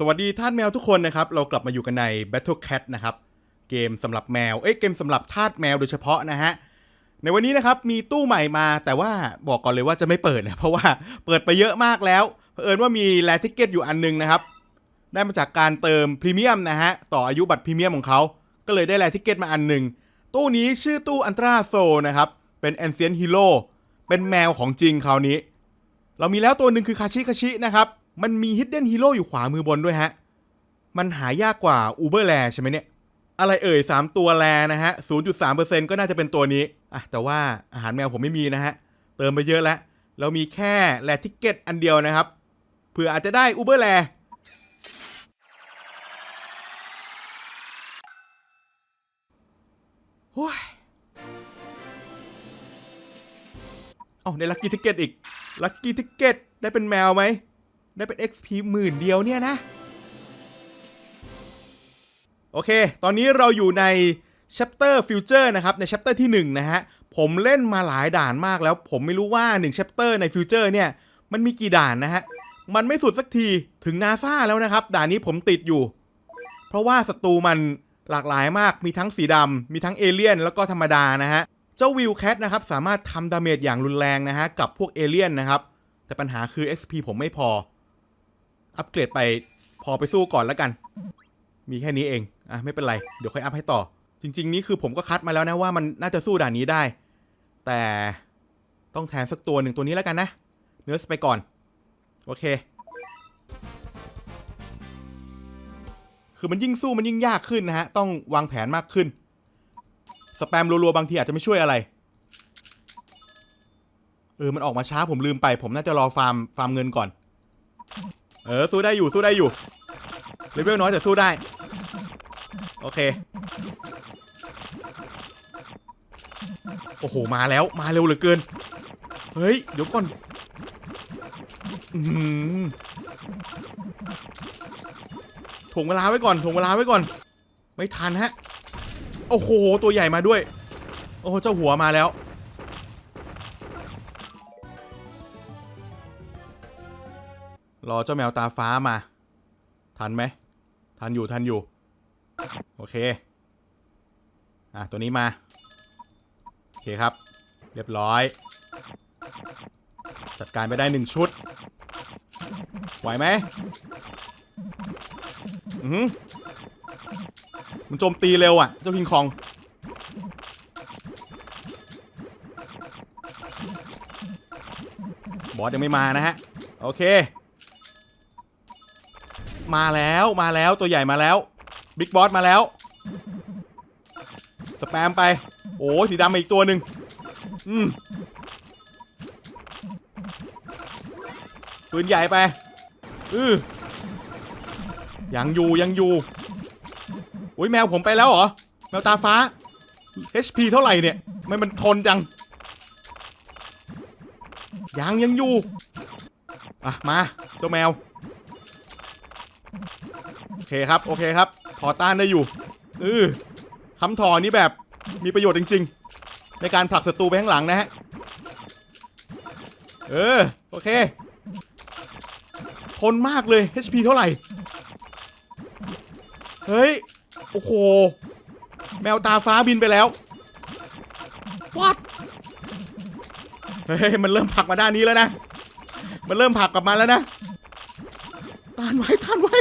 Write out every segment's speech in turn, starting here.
สวัสดีท่านแมวทุกคนนะครับ เรากลับมาอยู่กันใน Battle Cat นะครับ เกมสำหรับแมว เอ้ยเกมสำหรับทาสแมวโดยเฉพาะนะฮะ ในวันนี้นะครับมีตู้ใหม่มาแต่ว่าบอกก่อนเลยว่าจะไม่เปิดนะ เพราะว่าเปิดไปเยอะมากแล้วเผอิญว่ามีแลทิเกตอยู่อันนึงนะครับ ได้มาจากการเติมพรีเมียมนะฮะ ต่ออายุบัตรพรีเมียมของเขา ก็เลยได้แลทิเกตมาอันหนึ่งตู้นี้ชื่อตู้อันตราโซนะครับ เป็นแอนเซียนฮีโร่เป็นแมวของจริงคราวนี้ เรามีแล้วตัวหนึ่งคือคาชิคาชินะครับ มันมีฮิดเด้นฮีโร่อยู่ขวามือบนด้วยฮะ มันหายากกว่าอูเบอร์แลใช่ไหมเนี่ย อะไรเอ่ย 3 ตัวแลนะฮะ 0.3%ก็น่าจะเป็นตัวนี้อะแต่ว่าอาหารแมวผมไม่มีนะฮะ เติมไปเยอะแล้ว เรามีแค่แลทิกเก็ตอันเดียวนะครับ เผื่ออาจจะได้อูเบอร์แลโอ้ยเอาได้ลัคกี้ทิกเก็ตอีกลัคกี้ทิกเก็ตได้เป็นแมวไหม ได้เป็น XP หมื่นเดียวเนี่ยนะ โอเค ตอนนี้เราอยู่ใน chapter future นะครับ ใน chapter ที่ 1 นะฮะ ผมเล่นมาหลายด่านมากแล้ว ผมไม่รู้ว่า 1 chapter ใน future เนี่ย มันมีกี่ด่านนะฮะ มันไม่สุดสักทีถึงนาซาแล้วนะครับ ด่านนี้ผมติดอยู่ เพราะว่าศัตรูมันหลากหลายมาก มีทั้งสีดำ มีทั้งเอเลี่ยน แล้วก็ธรรมดานะฮะ เจ้าวิวแคทนะครับสามารถทำดาเมจอย่างรุนแรงนะฮะกับพวกเอเลี่ยนนะครับ แต่ปัญหาคือ XP ผมไม่พอ อัปเกรดไปพอไปสู้ก่อนแล้วกัน มีแค่นี้เองอะไม่เป็นไร เดี๋ยวค่อยอัพให้ต่อ จริง ๆ นี่คือผมก็คัดมาแล้วนะว่ามันน่าจะสู้ด่านนี้ได้ แต่ต้องแทนสักตัวหนึ่งตัวนี้แล้วกันนะ เนื้อสไปก่อน โอเค คือมันยิ่งสู้มันยิ่งยากขึ้นนะฮะ ต้องวางแผนมากขึ้น สแปมรัวๆบางทีอาจจะไม่ช่วยอะไรเออ มันออกมาช้าผมลืมไป ผมน่าจะรอฟาร์ม ฟาร์มเงินก่อน เออสู้ได้อยู่สู้ได้อยู่เลเวลน้อยแต่สู้ได้ โอเค โอ้โห มาแล้วมาเร็วเหลือเกิน เฮ้ย เดี๋ยวก่อนอืมถ่วงเวลาไว้ก่อนถ่วงเวลาไว้ก่อน ไม่ทันฮะ โอ้โห ตัวใหญ่มาด้วย โอ้โหเจ้าหัวมาแล้ว รอเจ้าแมวตาฟ้ามา ทันไหม ทันอยู่ทันอยู่ โอเค อะ ตัวนี้มา โอเคครับ เรียบร้อย จัดการไปได้หนึ่งชุด ไหวไหมอือหือมันโจมตีเร็วอะ เจ้าคิงคอง บอสยังไม่มานะฮะ โอเค มาแล้วมาแล้วตัวใหญ่มาแล้วบิ๊กบอสมาแล้วสแปมไป โอ้สีดำมาอีกตัวหนึ่งอืมปืนใหญ่ไปอือยังอยู่ยังอยู่อุ้ยแมวผมไปแล้วเหรอ แมวตาฟ้า HP เท่าไหร่เนี่ยไม่มันทนจัง ยังยังอยู่ อะ มา เจ้าแมว เคครับ โอเคครับถอต้านได้อยู่เออคำถอนี้แบบมีประโยชน์จริง ๆ ในการผลักศัตรูไปข้างหลังนะฮะ เออ โอเค ทนมากเลย HP เท่าไหร่ เฮ้ย โอ้โห แมวตาฟ้าบินไปแล้ววัดเฮ้ย มันเริ่มผลักมาด้านนี้แล้วนะ มันเริ่มผลักกลับมาแล้วนะ ต้านไว้ ต้านไว้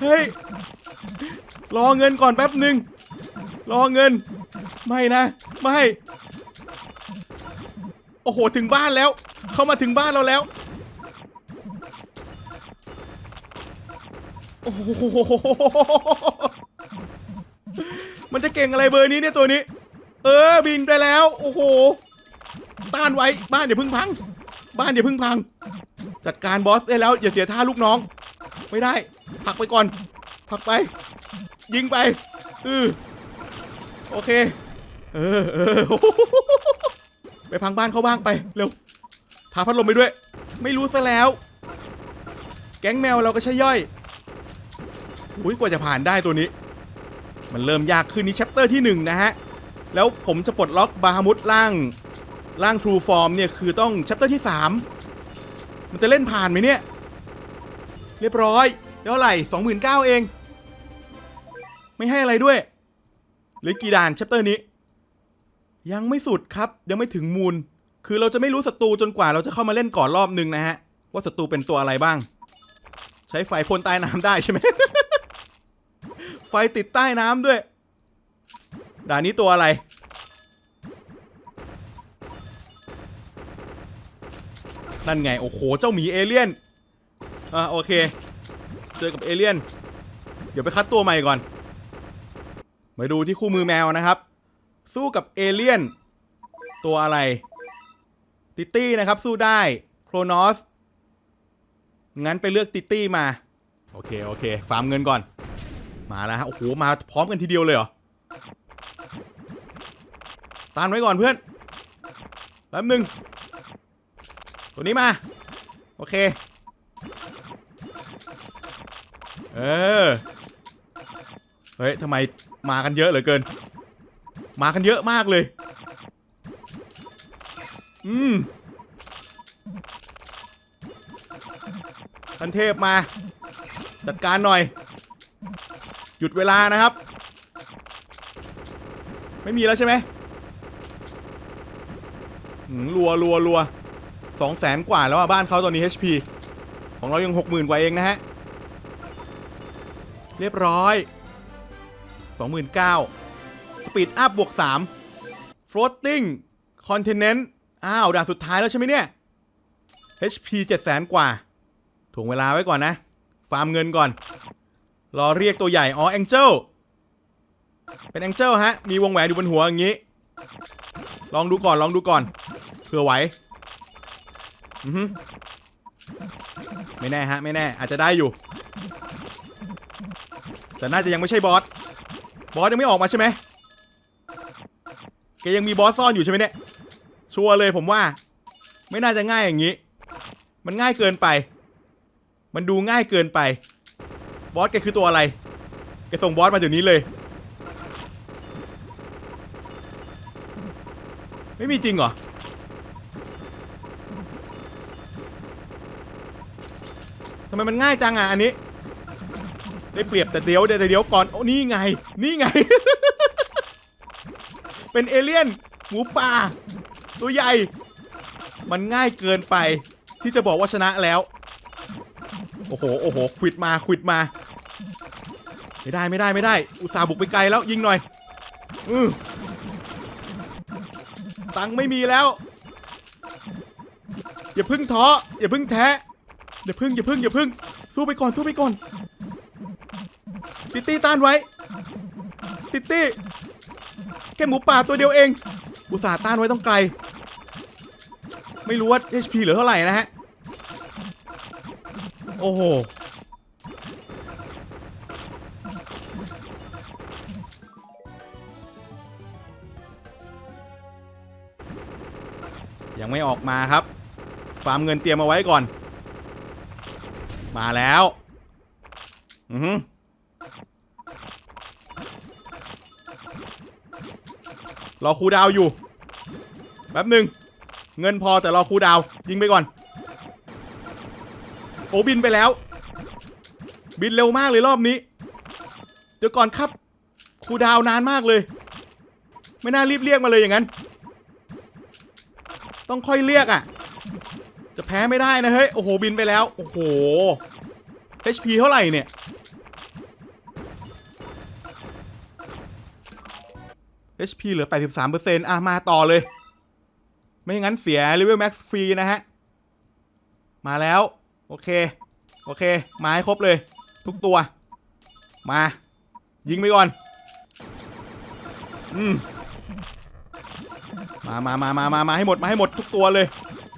เฮ้ย รอเงินก่อนแป๊บหนึ่งรอเงิน ไม่นะ ไม่ โอ้โห ถึงบ้านแล้ว เข้ามาถึงบ้านเราแล้ว โอ้โห มันจะเก่งอะไรเบอร์นี้เนี่ยตัวนี้ เออ บินไปแล้ว โอ้โห ต้านไว้ บ้านอย่าพึ่งพัง บ้านอย่าพึ่งพัง จัดการบอสได้แล้ว อย่าเสียท่าลูกน้อง ไม่ได้ ผลักไปก่อนผลักไป ยิงไปอือโอเค เออเออไปพังบ้านเขาบ้างไปเร็วพาพัดลมไปด้วย ไม่รู้ซะแล้ว แก๊งแมวเราก็ใช่ย่อยอุ้ยกว่าจะผ่านได้ตัวนี้ มันเริ่มยากขึ้นนี่แชปเตอร์ที่หนึ่งนะฮะ แล้วผมจะปลดล็อกบาฮามุดล่างร่าง True Form เนี่ยคือต้อง chapter ที่ 3 มันจะเล่นผ่านไหมเนี่ย เรียบร้อย เท่าไหร่สองหมื่นเก้าเอง ไม่ให้อะไรด้วยเหลือกี่ด่านชัปเตอร์นี้ ยังไม่สุดครับยังไม่ถึงมูล คือเราจะไม่รู้ศัตรูจนกว่าเราจะเข้ามาเล่นก่อนรอบนึงนะฮะ ว่าศัตรูเป็นตัวอะไรบ้าง ใช้ไฟพ่นใต้น้ำได้ใช่ไหมไฟติดใต้น้ำด้วย ด่านนี้ตัวอะไรนั่นไง โอ้โห เจ้าหมีเอเลี่ยน อ่าโอเค เจอกับเอเลี่ยน เดี๋ยวไปคัดตัวใหม่ก่อน มาดูที่คู่มือแมวนะครับ สู้กับเอเลี่ยน ตัวอะไร ติตี้นะครับ สู้ได้โครนอส งั้นไปเลือกติตี้มา โอเค โอเค ฟาร์มเงินก่อน มาแล้วฮะ โอ้โห มาพร้อมกันทีเดียวเลยเหรอ ตานไว้ก่อนเพื่อนแป๊บหนึ่งตัวนี้มา โอเค เออ เฮ้ยทำไมมากันเยอะเหลือเกิน มากันเยอะมากเลย อืมทันเทพมา จัดการหน่อย หยุดเวลานะครับ ไม่มีแล้วใช่ไหมหืมรัวรัวรัวสองแสนกว่าแล้วอะบ้านเขาตอนนี้ HP ของเรายังหกหมื่นกว่าเองนะฮะ เรียบร้อย 29,000สปีดอัพบวก 3 floating continent อ้าว ด่านสุดท้ายแล้วใช่ไหมเนี่ย HP 700,000 กว่าถ่วงเวลาไว้ก่อนนะ ฟาร์มเงินก่อน รอเรียกตัวใหญ่ อ๋อ Angel เป็น Angel ฮะ มีวงแหวนอยู่บนหัวอย่างนี้ ลองดูก่อน ลองดูก่อน เผื่อไหว อือไม่แน่ฮะ ไม่แน่ อาจจะได้อยู่ แต่น่าจะยังไม่ใช่บอส บอสยังไม่ออกมาใช่ไหมแกยังมีบอสซ่อนอยู่ใช่ไหมเนี่ย ชัวร์เลยผมว่า ไม่น่าจะง่ายอย่างนี้ มันง่ายเกินไป มันดูง่ายเกินไป บอสแกคือตัวอะไรแกส่งบอสมาเดี๋ยวนี้เลย ไม่มีจริงเหรอ ทำไมมันง่ายจังอะอันนี้ ได้เปรียบแต่เดี๋ยวแต่เดี๋ยวก่อนโอ้นี่ไง นี่ไง เป็นเอเลี่ยนหมูป่าตัวใหญ่ มันง่ายเกินไป ที่จะบอกว่าชนะแล้ว โอ้โหโอ้โหควิดมาควิดมา ไม่ได้ไม่ได้ไม่ได้ อุตส่าห์บุกไปไกลแล้วยิงหน่อย อือตังไม่มีแล้ว อย่าพึ่งท้ออย่าพึ่งแท้อย่าพึ่งอย่าพึ่งอย่าพึ่งสู้ไปก่อนสู้ไปก่อน ติตตี้ต้านไว้ ติตตี้แค่หมูป่าตัวเดียวเอง อุตส่าห์ต้านไว้ต้องไกล ไม่รู้ว่า HP เหลือเท่าไหร่นะฮะ โอ้โห ยังไม่ออกมาครับ ฟาร์มเงินเตรียมเอาไว้ก่อน มาแล้ว อือ รอคูดาวอยู่แป๊บหนึ่งเงินพอแต่รอคูดาวยิงไปก่อน โอ้บินไปแล้ว บินเร็วมากเลยรอบนี้เดี๋ยวก่อนครับคูดาวนานมากเลย ไม่น่ารีบเรียกมาเลยอย่างนั้น ต้องค่อยเรียกอะ จะแพ้ไม่ได้นะเฮ้ยโอ้โหบินไปแล้วโอ้โห HP เท่าไหร่เนี่ย HP เหลือ 83%อะ มาต่อเลย ไม่งั้นเสีย Level Max ฟรีนะฮะ มาแล้ว โอเค โอเค มาให้ครบเลย ทุกตัว มา ยิงไปก่อน อืม มามามามามามาให้หมด มาให้หมดทุกตัวเลย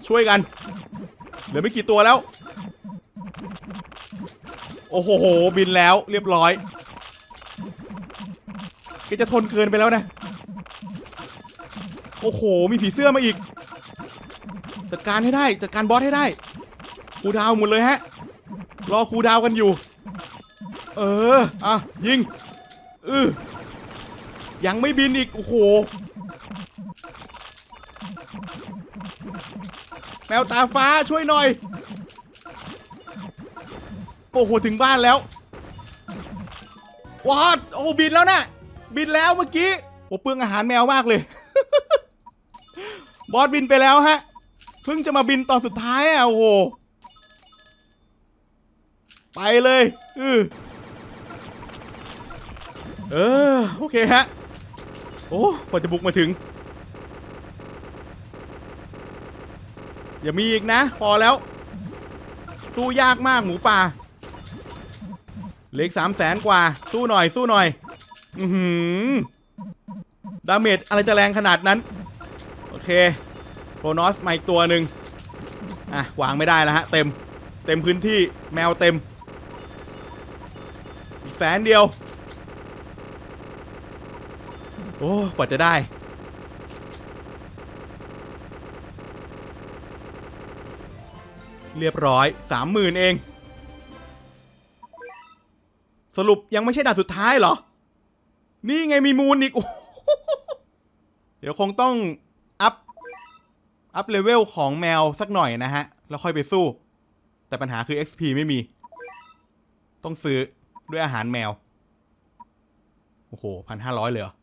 ช่วยกัน เหลือไม่กี่ตัวแล้ว โอ้โห บินแล้วเรียบร้อยแกจะทนเกินไปแล้วนะ โอ้โห มีผีเสื้อมาอีก จัดการให้ได้ จัดการบอสให้ได้ครูดาวหมดเลยฮะ รอครูดาวกันอยู่ เออ อะ ยิงเออยังไม่บินอีก โอ้โห แมวตาฟ้าช่วยหน่อย โอ้โห ถึงบ้านแล้วว้าดโอ้บินแล้วนะ บินแล้วเมื่อกี้โอ้เปลืองอาหารแมวมากเลย บอสบินไปแล้วฮะ เพิ่งจะมาบินตอนสุดท้ายอะโอ้โห ไปเลยอือเออโอเคฮะ โอ้กว่าจะบุกมาถึง อย่ามีอีกนะ พอแล้ว สู้ยากมากหมูป่าเหล็กสามแสนกว่า สู้หน่อยสู้หน่อย อือหือดาเมจอะไรจะแรงขนาดนั้น เคโครนอสมาอีกตัวหนึ่งอะวางไม่ได้แล้วฮะ เต็ม เต็มพื้นที่แมวเต็ม อีกแสนเดียว โอ้กว่าจะได้ เรียบร้อยสามหมื่นเอง สรุปยังไม่ใช่ด่านสุดท้ายเหรอ นี่ไงมีมูลอีกโอ้เดี๋ยวคงต้อง อัพเลเวลของแมวสักหน่อยนะฮะ แล้วค่อยไปสู้ แต่ปัญหาคือ XP ไม่มี ต้องซื้อด้วยอาหารแมว โอ้โหพันห้าร้อยเลยเหรอ